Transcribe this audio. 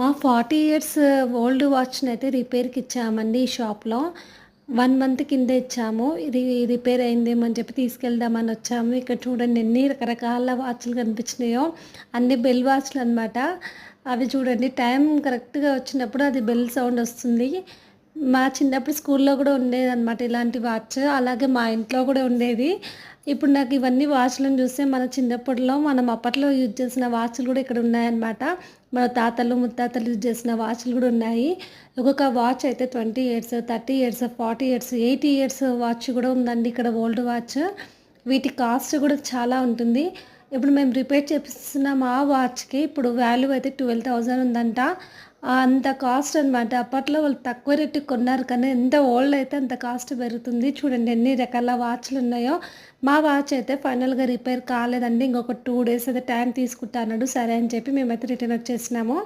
మా forty years old వాచ్ని అయితే రిపేర్కి ఇచ్చామండి ఈ షాప్లో. వన్ మంత్ కింద ఇచ్చాము. ఇది రిపేర్ అయిందేమో అని చెప్పి తీసుకెళ్దామని వచ్చాము. ఇక్కడ చూడండి ఎన్ని రకరకాల వాచ్లు కనిపించినాయో. అన్ని బెల్ వాచ్లు అనమాట అవి చూడండి టైం కరెక్ట్గా వచ్చినప్పుడు అది బెల్ సౌండ్ వస్తుంది. మా చిన్నప్పుడు స్కూల్లో కూడా ఉండేది అనమాట ఇలాంటి వాచ్. అలాగే మా ఇంట్లో కూడా ఉండేది. ఇప్పుడు నాకు ఇవన్నీ వాచ్లను చూస్తే మన చిన్నప్పటిలో మనం అప్పట్లో యూజ్ చేసిన వాచ్లు కూడా ఇక్కడ ఉన్నాయన్నమాట. మన తాతలు ముత్తాతలు యూజ్ చేసిన వాచ్లు కూడా ఉన్నాయి. ఒక్కొక్క వాచ్ అయితే twenty years thirty years forty years eighty years watch కూడా ఉందండి ఇక్కడ ఓల్డ్ వాచ్. వీటి కాస్ట్ కూడా చాలా ఉంటుంది. ఇప్పుడు మేము రిపేర్ చేపిస్తున్నాం ఆ వాచ్కి ఇప్పుడు వాల్యూ అయితే ట్వెల్వ్ థౌజండ్ ఉందంట. అంత కాస్ట్ అనమాట అప్పట్లో వాళ్ళు తక్కువ రేటు కొన్నారు కానీ ఎంత ఓల్డ్ అయితే అంత కాస్ట్ పెరుగుతుంది. చూడండి ఎన్ని రకాల వాచ్లు ఉన్నాయో. మా వాచ్ అయితే ఫైనల్గా రిపేర్ కాలేదండి. ఇంకొక టూ డేస్ అయితే టైం తీసుకుంటా అన్నాడు. సరే అని చెప్పి మేమైతే రిటర్న్ వచ్చేసినాము.